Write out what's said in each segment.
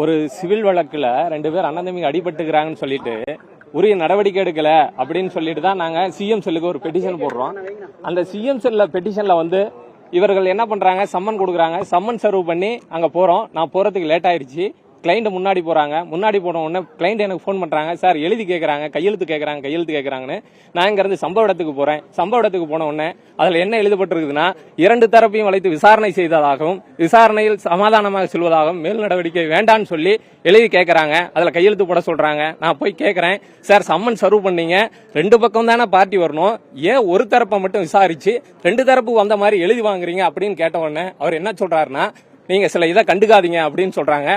ஒரு சிவில் வழக்கில் ரெண்டு பேர் அண்ணன் தம்பி அடிபட்டுக்கிறாங்கன்னு சொல்லிட்டு உரிய நடவடிக்கை எடுக்கல அப்படின்னு சொல்லிட்டு தான் நாங்கள் சிஎம் செல்லுக்கு ஒரு பெட்டிஷன் போடுறோம். அந்த சிஎம் செல்ல பெட்டிஷனில் வந்து இவர்கள் என்ன பண்ணுறாங்க சம்மன் கொடுக்குறாங்க. சம்மன் சர்வ் பண்ணி அங்கே போகிறோம் நான் போகிறதுக்கு லேட் ஆயிடுச்சு. கிளைண்ட் முன்னாடி போகிறாங்க முன்னாடி போன உடனே கிளைண்ட் எனக்கு ஃபோன் பண்ணுறாங்க சார் எழுதி கேட்குறாங்க கையெழுத்து கேட்குறாங்க கையெழுத்து கேட்கறாங்கன்னு நான் இங்கேருந்து சம்பவ இடத்துக்கு போகிறேன் சம்பவ இடத்துக்கு போன உடனே அதில் என்ன எழுதப்பட்டிருக்குதுன்னா இரண்டு தரப்பையும் வளைத்து விசாரணை செய்ததாகவும் விசாரணையில் சமாதானமாக செல்வதாகவும் மேல் நடவடிக்கை வேண்டான்னு சொல்லி எழுதி கேட்குறாங்க அதில் கையெழுத்து போட சொல்கிறாங்க நான் போய் கேட்குறேன் சார் சம்மன் சர்வ் பண்ணீங்க. ரெண்டு பக்கம் தானே பார்ட்டி வரணும். ஏன் ஒரு தரப்பை மட்டும் விசாரிச்சு ரெண்டு தரப்பு வந்த மாதிரி எழுதி வாங்குறீங்க? அப்படின்னு கேட்ட உடனே அவர் என்ன சொல்றாருன்னா நீங்கள் சில இதை கண்டுக்காதீங்க அப்படின்னு சொல்கிறாங்க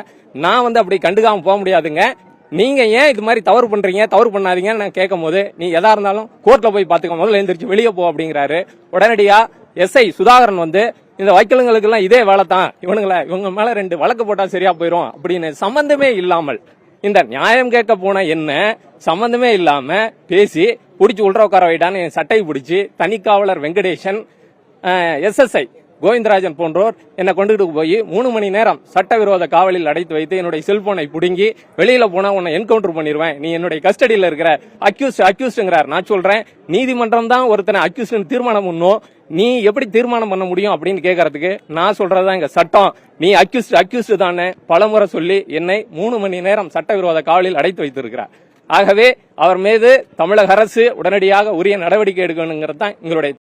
நான் வந்து அப்படி கண்டுக்காமல் போக முடியாதுங்க. நீங்க ஏன் இது மாதிரி தவறு பண்றீங்க? தவறு பண்ணாதீங்கன்னு நான் கேட்கும் போது நீ எதா இருந்தாலும் கோர்ட்ல போய் பாத்துக்க முதல்ல எந்திரிச்சு வெளியே போ அப்படிங்கிறாரு. உடனடியா எஸ்ஐ சுதாகரன் வந்து இந்த வக்கீலுங்களுக்கு எல்லாம் இதே வேலை தான். இவனுங்கள இவங்க மேல ரெண்டு வழக்கு போட்டா சரியா போயிரும் அப்படின்னு சம்பந்தமே இல்லாமல் இந்த நியாயம் கேட்க போன என்ன சம்பந்தமே இல்லாம பேசி பிடிச்சி உள்ற உட்கார வைட்டான்னு என் சட்டை பிடிச்சி தனிக்காவலர் வெங்கடேசன் எஸ்எஸ்ஐ கோவிந்தராஜன் போன்றோர் என்னை கொண்டுகிட்டு போய் மூணு மணி நேரம் சட்டவிரோத காவலில் அடைத்து வைத்து என்னுடைய செல்போனை பிடுங்கி வெளியில போனா உன்னை என்கவுண்டர் பண்ணிடுவேன் நீ என்னுடைய கஸ்டடியில் இருக்கிற அக்யூஸ்ட் அக்யூஸ்டுங்கிறார் நான் சொல்றேன் நீதிமன்றம் தான் ஒருத்தனை அக்யூஸ்ட் தீர்மானம் பண்ணும். நீ எப்படி தீர்மானம் பண்ண முடியும் அப்படின்னு கேட்கறதுக்கு நான் சொல்றதுதான் இங்க சட்டம். நீ அக்யூஸ்ட் அக்யூஸ்ட் தானே. பலமுறை சொல்லி என்னை மூணு மணி நேரம் சட்டவிரோத காவலில் அடைத்து வைத்திருக்கிறார். ஆகவே அவர் மீது தமிழக அரசு உடனடியாக உரிய நடவடிக்கை எடுக்கணுங்கிறது தான் எங்களுடைய